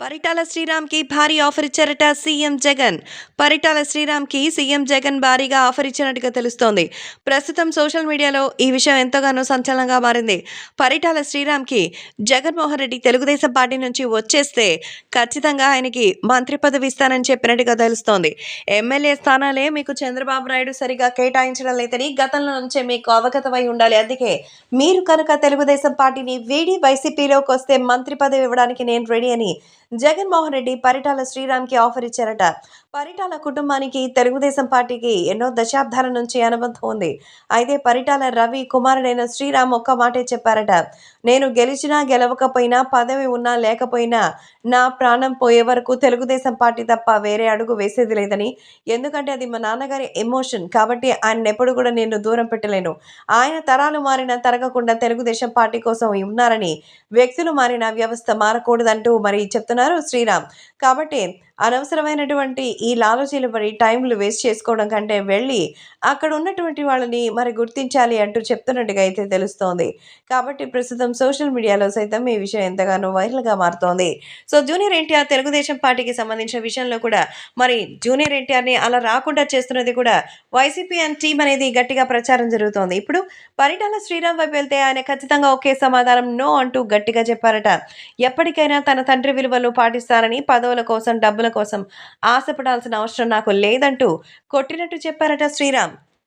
పరిటాల శ్రీరామ్కి భారీ ఆఫర్ ఇచ్చారట సీఎం జగన్. పరిటాల శ్రీరామ్కి సీఎం జగన్ భారీగా ఆఫర్ ఇచ్చినట్టుగా తెలుస్తోంది. ప్రస్తుతం సోషల్ మీడియాలో ఈ విషయం ఎంతగానో సంచలనంగా మారింది. పరిటాల శ్రీరామ్కి జగన్మోహన్ రెడ్డి తెలుగుదేశం పార్టీ నుంచి వచ్చేస్తే ఖచ్చితంగా ఆయనకి మంత్రి పదవి ఇస్తానని చెప్పినట్టుగా తెలుస్తోంది. ఎమ్మెల్యే స్థానాలే మీకు చంద్రబాబు నాయుడు సరిగా కేటాయించడం లేదని గతంలో నుంచే మీకు అవగతమై ఉండాలి. అందుకే మీరు కనుక తెలుగుదేశం పార్టీని వీడి వైసీపీలోకి వస్తే మంత్రి పదవి ఇవ్వడానికి నేను రెడీ అని జగన్మోహన్ రెడ్డి పరిటాల శ్రీరామ్కి ఆఫర్ ఇచ్చారట. పరిటాల కుటుంబానికి తెలుగుదేశం పార్టీకి ఎన్నో దశాబ్దాల నుంచి అనుబంధం ఉంది. అయితే పరిటాల రవి కుమారుడైన శ్రీరామ్ ఒక్క మాటే చెప్పారట నేను గెలిచినా గెలవకపోయినా పదవి ఉన్నా లేకపోయినా నా ప్రాణం పోయే వరకు తెలుగుదేశం పార్టీ తప్ప వేరే అడుగు వేసేది లేదని. ఎందుకంటే అది మా నాన్నగారి ఎమోషన్ కాబట్టి ఆయన ఎప్పుడు కూడా నేను దూరం పెట్టలేను. ఆయన తరాలు మారిన తరగకుండా తెలుగుదేశం పార్టీ కోసం ఉన్నారని వ్యక్తులు మారిన వ్యవస్థ మారకూడదంటూ మరి చెప్తున్నారు శ్రీరామ్. కాబట్టి అనవసరమైనటువంటి ఈ లాలచీలు పడి టైంలు వేస్ట్ చేసుకోవడం కంటే వెళ్ళి అక్కడ ఉన్నటువంటి వాళ్ళని మరి గుర్తించాలి అంటూ చెప్తున్నట్టుగా అయితే తెలుస్తోంది. కాబట్టి ప్రస్తుతం సోషల్ మీడియాలో సైతం ఈ విషయం ఎంతగానో వైరల్గా మారుతోంది. సో జూనియర్ ఎన్టీఆర్ తెలుగుదేశం పార్టీకి సంబంధించిన విషయంలో కూడా మరి జూనియర్ ఎన్టీఆర్ని అలా రాకుండా చేస్తున్నది కూడా వైసీపీ అండ్ టీం అనేది గట్టిగా ప్రచారం జరుగుతోంది. ఇప్పుడు పరిటాల శ్రీరామ్ వైపు వెళ్తే ఆయన ఖచ్చితంగా ఒకే సమాధానం నో అంటూ గట్టిగా చెప్పారట. ఎప్పటికైనా తన తండ్రి విలువలు పాటిస్తారని పదవుల కోసం డబ్బులు కోసం ఆశపడాల్సిన అవసరం నాకు లేదంటూ కొట్టినట్టు చెప్పారట శ్రీరామ్.